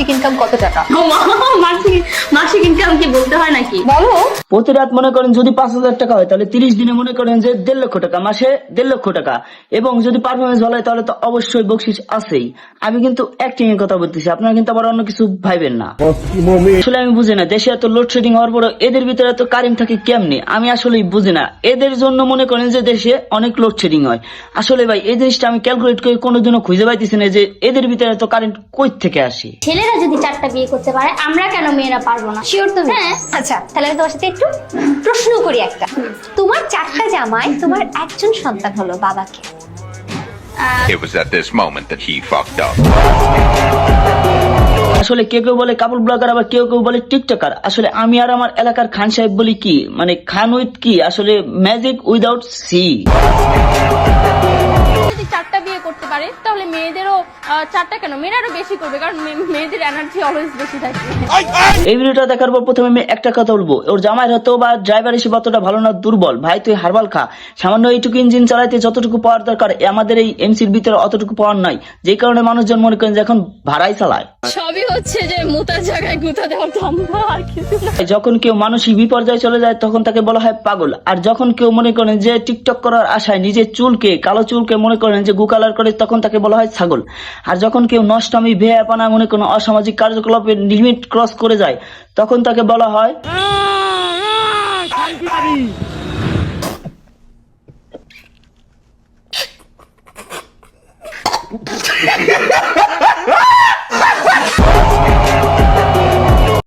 মাসিক ইনকাম কত টাকা? ও মা, মাসিক মাসিক ইনকাম কি বলতে হয় নাকি? বলো। প্রতি রাত মনে করেন যদি পাঁচ হাজার টাকা হয় তাহলে তিরিশ দিনে মনে করেন যে দেড় লক্ষ টাকা মাসে দেড় লক্ষ টাকা। এবং যদি পারফরমেন্স ভালো হয় তাহলে তো অবশ্যই বকশিস আছেই। আমি কিন্তু অ্যাক্টিং এর কথা বলতেছি আপনারা কিন্তু আবার অন্য কিছু ভাইবেন না। আসলে আমি বুঝি না দেশে এত লোডশেডিং হওয়ার পর এদের ভিতরে এত কারেন্ট থাকে কেমনি? আমি আসলেই বুঝি না এদের জন্য মনে করেন যে দেশে অনেক লোডশেডিং হয়। আসলে ভাই এই জিনিসটা আমি ক্যালকুলেট করে কোনোদিনও খুঁজে পাইতেছি না যে এদের ভিতরে এত কারেন্ট কই থেকে আসে? ছেলেরা যদি চারটা বিয়ে করতে পারে আমরা কেন মেয়েরা পারব না? শিওর তুমি হ্যাঁ। আচ্ছা। তাহলে আমি তোমার সাথে একটু প্রশ্ন করি একটা। তোমার চারটা জামাই তোমার একজন সন্তান হলো বাবাকে। It was at this moment that he fucked up. আসলে কেউ কেউ বলে কাপড় ব্লগার আবার কেউ কেউ বলে টিকটকার। আসলে আমি আর আমার এলাকার খান সাহেব বলি কি? মানে খান উইথ কি? আসলে ম্যাজিক উইদাউট সি করতে পারে তাহলে মেয়েদেরও চারটা কেন? মেয়েরা আরও বেশি করবে কারণ মেয়েদের এনার্জি অলওয়েজ বেশি থাকে। এই ভিডিওটা দেখার পর প্রথমে আমি একটা কথা বলব। ওর জামাই হতো বা ড্রাইভার হিসেবে অতটা ভালো না দুর্বল। ভাই তুই হারবাল খা। সামান্য এইটুকু ইঞ্জিন চালাইতে যতটুকু পাওয়ার দরকার আমাদের এই এমসির ভিতরে অতটুকু পাওয়ার নাই। যে কারণে মানুষজন মনে করেন যে এখন ভাড়াই চালায়। সবই হচ্ছে যে জায়গায় গুতা আর কিছু যখন কেউ মানসিক বিপর্যয়ে চলে যায় তখন তাকে বলা হয় পাগল। আর যখন কেউ মনে করেন যে টিকটক করার আশায় নিজের চুলকে কালো চুলকে মনে করেন যে গুকালার করে তখন তাকে বলা হয় ছাগল। আর যখন কেউ নষ্টমী ভেয়াপানা মনে কোনো অসামাজিক কার্যকলাপের লিমিট ক্রস করে যায় তখন তাকে বলা হয়